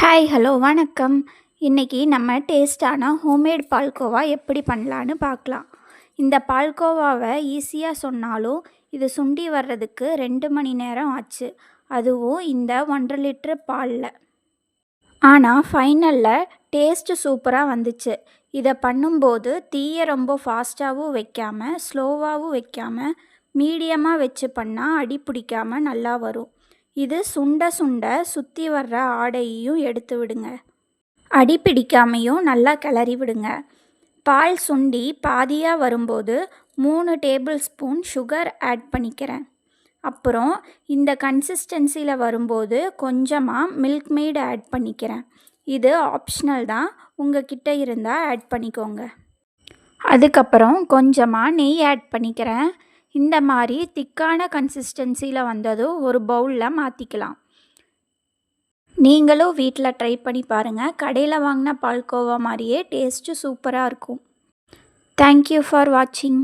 Hi hello வணக்கம். இன்றைக்கி நம்ம டேஸ்டான ஹோம்மேட் பால்கோவா எப்படி பண்ணலான்னு பார்க்கலாம். இந்த பால்கோவாவை ஈஸியாக சொன்னாலும் இது சுண்டி வர்றதுக்கு ரெண்டு மணி நேரம் ஆச்சு. அதுவும் இந்த ஒன்றரை லிட்ரு பாலில். ஆனால் ஃபைனலில் டேஸ்ட்டு சூப்பராக வந்துச்சு. இதை பண்ணும்போது தீயை ரொம்ப ஃபாஸ்ட்டாகவும் வைக்காமல் ஸ்லோவாகவும் வைக்காமல் மீடியமாக வச்சு பண்ணால் அடி பிடிக்காமல் நல்லா வரும். இது சுண்ட சுண்ட சுற்றி வர்ற ஆடையையும் எடுத்து விடுங்க. அடி பிடிக்காமையும் நல்லா கிளறி விடுங்க. பால் சுண்டி பாதியாக வரும்போது மூணு டேபிள் ஸ்பூன் சுகர் ஆட் பண்ணிக்கிறேன். அப்புறம் இந்த கன்சிஸ்டன்சியில் வரும்போது கொஞ்சமாக மில்க் மெய்டு ஆட் பண்ணிக்கிறேன். இது ஆப்ஷனல் தான். உங்கள் கிட்டே இருந்தால் ஆட் பண்ணிக்கோங்க. அதுக்கப்புறம் கொஞ்சமாக நெய் ஆட் பண்ணிக்கிறேன். இந்த மாதிரி திக்கான கன்சிஸ்டன்சியில் வந்ததும் ஒரு பவுலில் மாற்றிக்கலாம் நீங்களும் வீட்டில் ட்ரை பண்ணி பாருங்கள் கடையில் வாங்கின பால்கோவா மாதிரியே டேஸ்ட்டு சூப்பராக இருக்கும். தேங்க்யூ ஃபார் வாட்சிங்